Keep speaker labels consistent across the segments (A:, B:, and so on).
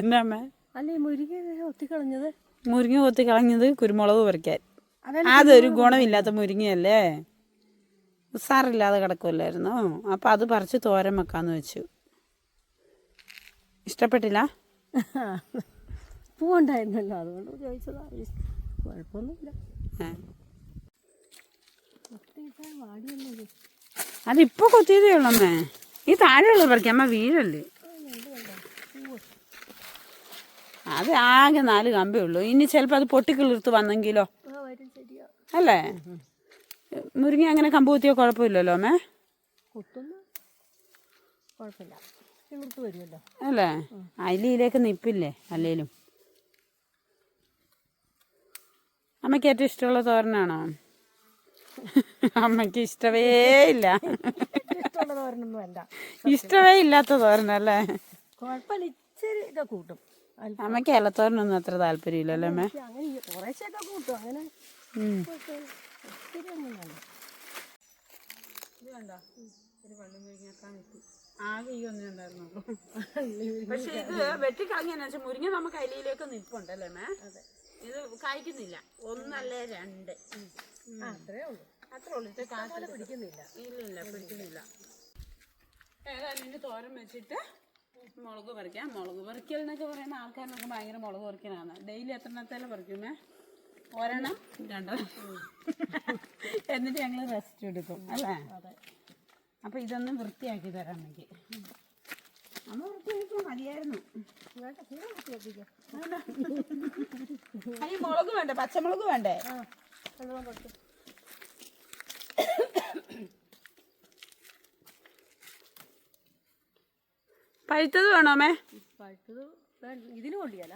A: അമ്മേ
B: അല്ലേ മുരിങ്ങ ഒത്തിക്കളഞ്ഞത്?
A: മുരിങ്ങ കൊത്തി കളഞ്ഞത് കുരുമുളക് പറിക്കാൻ. അതൊരു ഗുണമില്ലാത്ത മുരിങ്ങയല്ലേ? ഉസാറില്ലാതെ കിടക്കുമല്ലായിരുന്നു അപ്പം അത് പറിച്ച് തോരൻ വെക്കാന്ന് വെച്ചു. ഇഷ്ടപ്പെട്ടില്ല?
B: പൂവുണ്ടായിരുന്നല്ലോ അതുകൊണ്ട് ചോദിച്ചതാ. കുഴപ്പമൊന്നുമില്ല.
A: അതിപ്പോൾ കൊത്തിയതേ ഉള്ളമ്മേ ഈ താഴെയുള്ള പറിക്കാം അമ്മ വീഴല്ലേ? അത് ആകെ നാല് കമ്പേ ഉള്ളൂ. ഇനി ചിലപ്പോൾ അത് പൊട്ടിക്കിളിർത്ത് വന്നെങ്കിലോ? അല്ലേ? മുരിങ്ങ അങ്ങനെ കമ്പ് കുത്തിയോ കുഴപ്പമില്ലല്ലോ
B: വരുമല്ലോ.
A: അല്ലേ? അല്ലിയിലേക്ക് നിപ്പില്ലേ അല്ലേലും? അമ്മയ്ക്ക് ഏറ്റവും ഇഷ്ടമുള്ള തോരനാണോ? അമ്മയ്ക്ക് ഇഷ്ടമേ ഇല്ല. ഇഷ്ടമേ ഇല്ലാത്ത തോരനല്ലേ?
B: കുഴപ്പമില്ല. ഇച്ചിരി ഇതൊക്കെ കൂട്ടും. അല്പം
A: കേരളത്തോരനൊന്നും അത്ര അമ്മേ? ഈ ഒന്നേ ഉണ്ടായിരുന്നുള്ളൂ. പക്ഷെ ഇത് മുരിങ്ങ നമുക്ക് അലിയിലേക്ക് നിൽപ്പുണ്ടല്ലേ മേ ഇത് കായ്ക്കുന്നില്ല. ഒന്നല്ലേ രണ്ട്.
B: അത്രേ ഉള്ളൂ.
A: അത്രേ ഉള്ളൂ. ഇത്
B: പിടിക്കുന്നില്ല.
A: ഇല്ല ഇല്ല പിടിക്കുന്നില്ല. ഏതായാലും തോരൻ വെച്ചിട്ട് മുളക് പറിക്കാം. മുളക് പറിക്കൽ എന്നൊക്കെ പറയുന്ന ആൾക്കാരൊക്കെ ഭയങ്കര മുളക് പറിക്കലാണ്. ഡെയിലി എത്രണ്ണത്തേലും പറിക്കുമേ? ഒരെണ്ണം രണ്ടെണ്ണം എന്നിട്ട് ഞങ്ങൾ റെസ്റ്റ് എടുക്കും അല്ലേ? അപ്പൊ ഇതൊന്നും വൃത്തിയാക്കി തരാം എനിക്ക് അമ്മ വൃത്തിയാക്കിയാൽ മതിയായിരുന്നു. മുളക് വേണ്ടേ? പച്ചമുളക് വേണ്ടേ
B: ആ വെള്ളം കൊടുത്തു
A: പഴുത്തത് വേണോ അമ്മേ
B: പഴുത്തത് വേണ്ട. ഇതിന്
A: കൊണ്ടിയല്ല.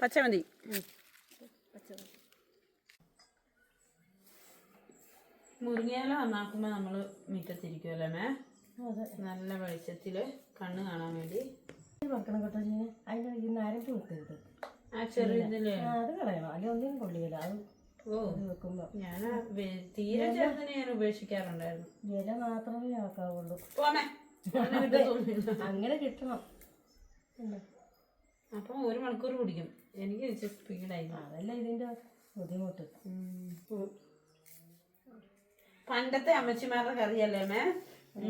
A: പച്ചമതി മുരിങ്ങയില നന്നാക്കുമ്പോൾ നമ്മൾ മുറ്റത്തിരിക്കുമല്ലേ മേ? നല്ല വെളിച്ചത്തിൽ കണ്ണ് കാണാൻ വേണ്ടി.
B: വെക്കണം കേട്ടോ അതിന്റെ വെക്കരുത്
A: ആ
B: അത് കളയണം. അല്ലെങ്കിൽ ഒന്നിനും കൊള്ളിയില്ല അത്
A: ഓ. ഞാൻ തീരെ ചെറുതിനെ ഞാൻ ഉപേക്ഷിക്കാറുണ്ടായിരുന്നു.
B: ഇല മാത്രമേ ആക്കാവുള്ളൂ.
A: പോമേ അങ്ങനെ
B: കിട്ടണം.
A: അപ്പൊ ഒരു മണിക്കൂർ കുടിക്കും. എനിക്ക് ഇച്ചിരി സ്പീഡായിരുന്നു
B: അതല്ല ഇതിന്റെ ബുദ്ധിമുട്ട്.
A: പണ്ടത്തെ അമ്മച്ചിമാരുടെ കറിയല്ലേ അമ്മേ?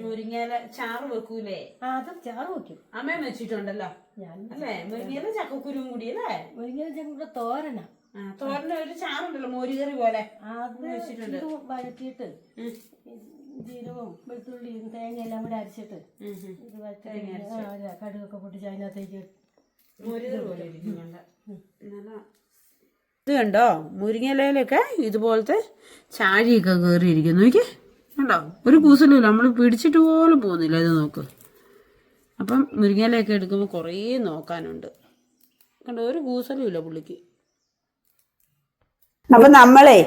A: മുരിങ്ങയില ചാറ് വെക്കൂലേ?
B: ആ അത് ചാറ് വെക്കും.
A: അമ്മയും വെച്ചിട്ടുണ്ടല്ലോ. അല്ലേ? മുരിങ്ങയില ചക്കക്കുരുവും കൂടി അല്ലേ?
B: മുരിങ്ങയില ചക്കക്കുരു തോരന.
A: ആ, തോരന് ഒരു ചാറുണ്ടല്ലോ മോരുകറി പോലെ.
B: അത് വെച്ചിട്ടുണ്ട്. വഴറ്റിയിട്ട്. ജീരകവും വെളുത്തുള്ളിയും തേങ്ങ എല്ലാം കൂടെ അരച്ചിട്ട്. ഇത് കടുകൊക്കെ പൊട്ടിച്ച് അതിനകത്തേക്ക്
A: ഇത് കണ്ടോ? മുരിങ്ങയിലയിലൊക്കെ ഇതുപോലത്തെ ചാഴിയൊക്കെ കയറിയിരിക്കുന്നു നോക്കി കണ്ടോ? ഒരു കൂസലുമില്ല. നമ്മൾ പിടിച്ചിട്ട് പോലും പോകുന്നില്ല. ഇത് നോക്ക്. അപ്പം മുരിങ്ങയിലയൊക്കെ എടുക്കുമ്പോൾ കുറേ നോക്കാനുണ്ട്. കണ്ടോ? ഒരു കൂസലും ഇല്ല പുള്ളിക്ക്. അപ്പൊ നമ്മളെ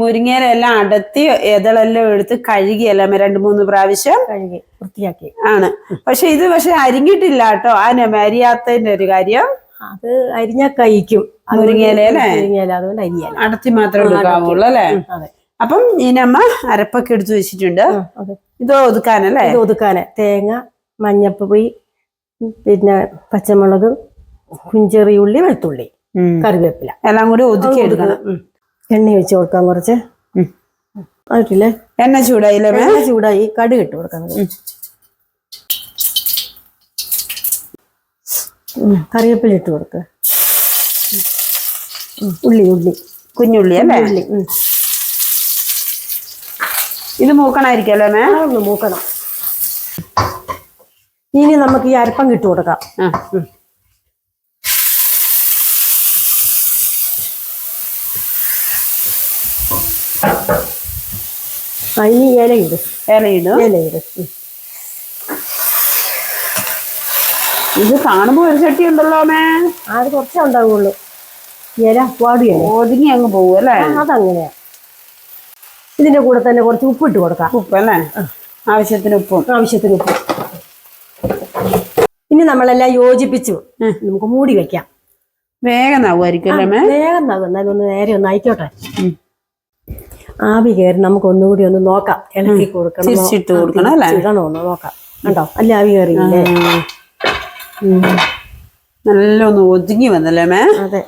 A: മുരിങ്ങയിലെല്ലാം അടത്തി ഇതളെല്ലാം എടുത്ത് കഴുകിയല്ലേ രണ്ട് മൂന്ന് പ്രാവശ്യം
B: കഴുകി വൃത്തിയാക്കി.
A: ആണ്. പക്ഷെ ഇത് പക്ഷെ അരിഞ്ഞിട്ടില്ല കേട്ടോ. ആന അരിയാത്തതിന്റെ ഒരു കാര്യം
B: അത് അരിഞ്ഞ കഴിക്കും.
A: മുരിങ്ങയിലയല്ലേ
B: മുരിങ്ങയില അതുകൊണ്ട് അരിയല
A: അടത്തി മാത്രമേ എടുക്കാവുള്ളൂ അല്ലേ? അപ്പം ഇനമ്മ അരപ്പൊക്കെ എടുത്തു വെച്ചിട്ടുണ്ട്. ഇത് ഒതുക്കാനല്ലേ
B: ഇത് ഒതുക്കാന് തേങ്ങ മഞ്ഞപ്പൊടി പിന്നെ പച്ചമുളക് കുഞ്ചെറിയുള്ളി വെളുത്തുള്ളി കറിവേപ്പില.
A: എല്ലാം കൂടി ഒതുക്കി എടുക്കണം.
B: എണ്ണ ഒഴിച്ച് കൊടുക്കാം കുറച്ച്. ആയിട്ടില്ലേ?
A: എണ്ണ ചൂടായില്ലേ
B: എണ്ണ ചൂടായി. കടുക് ഇട്ട് കൊടുക്കാം. കറിവേപ്പില ഇട്ട് കൊടുക്ക. ഉള്ളി ഉള്ളി.
A: കുഞ്ഞുള്ളി അല്ലേ?
B: ഉള്ളി ഇത്
A: ഇത് മൂക്കണായിരിക്കല്ലേ മേ?
B: മൂക്കണം. ഇനി നമുക്ക് ഈ അരപ്പം കിട്ടു കൊടുക്കാം. ഇനി ഇലയിട്
A: ഇലയിടും
B: ഇലയിട്
A: ഇത് കാണുമ്പോ ഒരു ചട്ടി ഉണ്ടല്ലോ മേ
B: അത് കുറച്ചേ ഉണ്ടാവുള്ളൂ. ഇല വാടുകയല്ലേ
A: ഒതുങ്ങി അങ്ങ് പോകും അല്ലേ?
B: അതങ്ങനെയാ. ഇതിന്റെ കൂടെ തന്നെ കുറച്ച് ഉപ്പ് ഇട്ട് കൊടുക്കാം.
A: ഉപ്പ് അല്ലേ? ആവശ്യത്തിന് ഉപ്പും.
B: ആവശ്യത്തിന് ഉപ്പ്. ഇനി നമ്മളെല്ലാം യോജിപ്പിച്ചു. നമുക്ക് മൂടി വെക്കാം.
A: വേഗം ആവുമായിരിക്കും അല്ലേ
B: വേഗം ആവും. എന്നാലും ഒന്ന് നേരെ ഒന്ന് ആയിക്കോട്ടെ. ആവി കയറി നമുക്ക് ഒന്നുകൂടി ഒന്ന് നോക്കാം. ഇളക്കി കൊടുക്കണം?
A: തിരിച്ചിട്ട് കൊടുക്കണം അല്ലേ?
B: ഇടണോ ഒന്ന് നോക്കാം. കണ്ടോ? അല്ല ആവി കയറിയില്ലേ? ഉം.
A: നല്ല ഒന്ന് ഒതുങ്ങി വന്നല്ലേ മേ?
B: അതെ.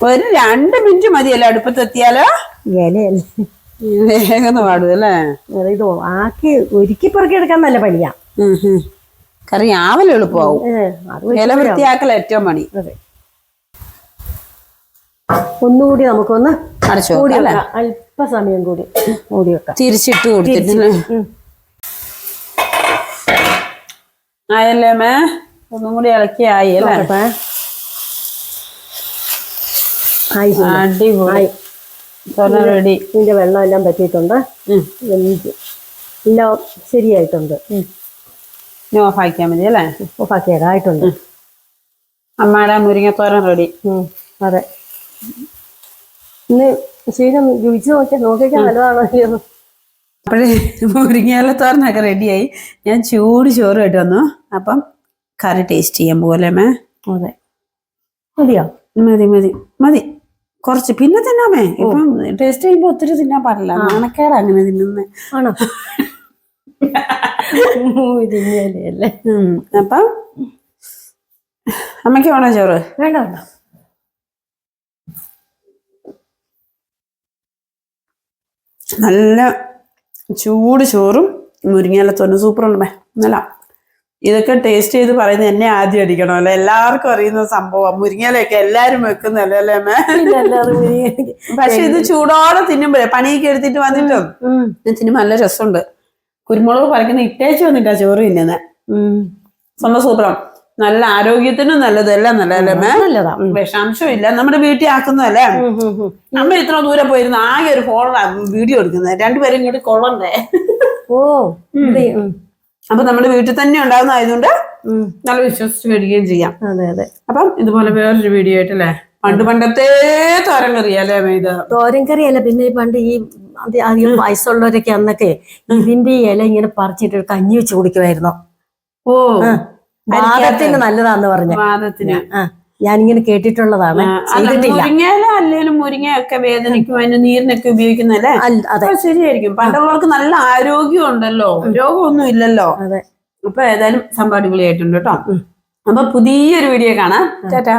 A: ഒരു രണ്ട് മിനിറ്റ് മതിയല്ലേ അടുപ്പത്തെത്തിയാലോ?
B: എത്തിയാലോ
A: വേഗം
B: പാടുവല്ലേ? ഇതോ ആക്കി ഒരുക്കി പെറുക്കി എടുക്കാൻ നല്ല പണിയാ.
A: കറി ആവല എളുപ്പമാവും ഇല ഏറ്റവും പണി.
B: അതെ. ഒന്നുകൂടി നമുക്കൊന്ന്
A: വെക്കാം
B: അല്പസമയം കൂടി മൂടി വെക്കാം.
A: തിരിച്ചിട്ട് കൊടുത്തിട്ടില്ലേ
B: ഉം.
A: ആയല്ലേ മേ? ഒന്നും കൂടി ഇളക്കി ആയി അല്ലേ. അടിപൊളി. റെഡി
B: ഇതിന്റെ വെള്ളം എല്ലാം പറ്റിയിട്ടുണ്ട്. എല്ലാം ശരിയായിട്ടുണ്ട്.
A: ഇനി ഓഫ് ആക്കിയാൽ മതി അല്ലേ?
B: ഓഫാക്കിയേക്കാം ആയിട്ടുണ്ട്.
A: അമ്മയുടെ മുരിങ്ങത്തോരൻ റെഡി
B: അതെ. ഇന്ന് രുചിച്ച് നോക്കിയാൽ നോക്കിയാൽ?
A: അപ്പോഴേ മുരിങ്ങയിലത്തോരനൊക്കെ റെഡിയായി. ഞാൻ ചൂട് ചോറ് കേട്ട് വന്നു. അപ്പം കറി ടേസ്റ്റ് ചെയ്യാൻ പോലെ മേ
B: അതെ. മതിയോ?
A: മതി മതി മതി. കുറച്ച് പിന്നെ തിന്നാമേ ഇപ്പം ടേസ്റ്റ് ചെയ്യുമ്പോ ഒത്തിരി തിന്നാൻ പാടില്ല. നാണക്കേട് അങ്ങനെ തിന്നുന്നേ.
B: ആണോ? അല്ലേ.
A: അപ്പം അമ്മയ്ക്ക് വേണോ ചോറ്?
B: വേണ്ട വേണ്ട.
A: നല്ല ചൂട് ചോറും മുരിങ്ങയിലത്തോരനും സൂപ്പറുണ്ട് ഉണ്ടേ നല്ല. ഇതൊക്കെ ടേസ്റ്റ് ചെയ്ത് പറയുന്നത് എന്നെ ആദ്യം അടിക്കണം അല്ലെ? എല്ലാവർക്കും അറിയുന്ന സംഭവം. മുരിങ്ങയിലൊക്കെ എല്ലാരും വെക്കുന്നല്ലേ അല്ലേ മേ
B: പിന്നെ അല്ലാതെ മുരിങ്ങ-
A: പക്ഷെ ഇത് ചൂടോടെ തിന്നുമ്പോഴേ പണിയൊക്കെ എടുത്തിട്ട് വന്നിട്ടും തിന്നുമ്പോ നല്ല രസമുണ്ട്. കുരുമുളക് പറിക്കുന്ന ഇട്ടേച്ച് വന്നിട്ടാ ചോറ് തിന്നുന്നത്
B: ഉം.
A: സ്വന്തം സൂപ്പറാണ് നല്ല ആരോഗ്യത്തിനും നല്ലതല്ലേ മേ?
B: നല്ലതാ. ഉം.
A: വിഷാംശം ഇല്ല നമ്മുടെ വീട്ടിൽ ആക്കുന്നതല്ലേ. നമ്മൾ ഇത്ര ദൂരെ പോയിരുന്ന ആകെ ഒരു ഫോണിലാണ് വീഡിയോ എടുക്കുന്നത്. രണ്ടുപേരും ഇങ്ങോട്ട് കൊള്ളണ്ടേ?
B: ഓ
A: അപ്പൊ നമ്മുടെ വീട്ടിൽ തന്നെ ഉണ്ടാകുന്നതായതുകൊണ്ട്
B: ആയതുകൊണ്ട്
A: നല്ല വിശ്വസിച്ച് മേടിക്കുകയും ചെയ്യാം.
B: അതെ അതെ.
A: അപ്പം ഇതുപോലെ വേറൊരു വീഡിയോ ആയിട്ടല്ലേ പണ്ട് പണ്ടത്തെ തോരൻ കറിയല്ലേ അല്ലേ ഇത്?
B: തോരൻ കറിയല്ല പിന്നെ പണ്ട് ഈ അധികം വയസ്സുള്ളവരൊക്കെ അന്നൊക്കെ ഇതിന്റെ ഇല ഇങ്ങനെ പറിച്ചിട്ട് കഞ്ഞി വെച്ച് കുടിക്കുമായിരുന്നു.
A: ഓ.
B: വാദത്തിന് നല്ലതാന്ന് പറഞ്ഞ.
A: വാദത്തിന്.
B: ഞാനിങ്ങനെ കേട്ടിട്ടുള്ളതാണ്. അല്ലെങ്കിലും
A: മുരിങ്ങയില അല്ലേലും മുരിങ്ങയൊക്കെ വേദനയ്ക്കും അതിന്റെ നീരിനൊക്കെ ഉപയോഗിക്കുന്നല്ലേ
B: അതെ.
A: ശരിയായിരിക്കും. പണ്ടുള്ളവർക്ക് നല്ല ആരോഗ്യം ഉണ്ടല്ലോ രോഗമൊന്നും ഇല്ലല്ലോ.
B: അതെ.
A: അപ്പൊ ഏതായാലും സംഭവം അടിപൊളിയായിട്ടുണ്ട് കേട്ടോ അപ്പൊ പുതിയൊരു വീഡിയോ കാണാം. ടാറ്റാ.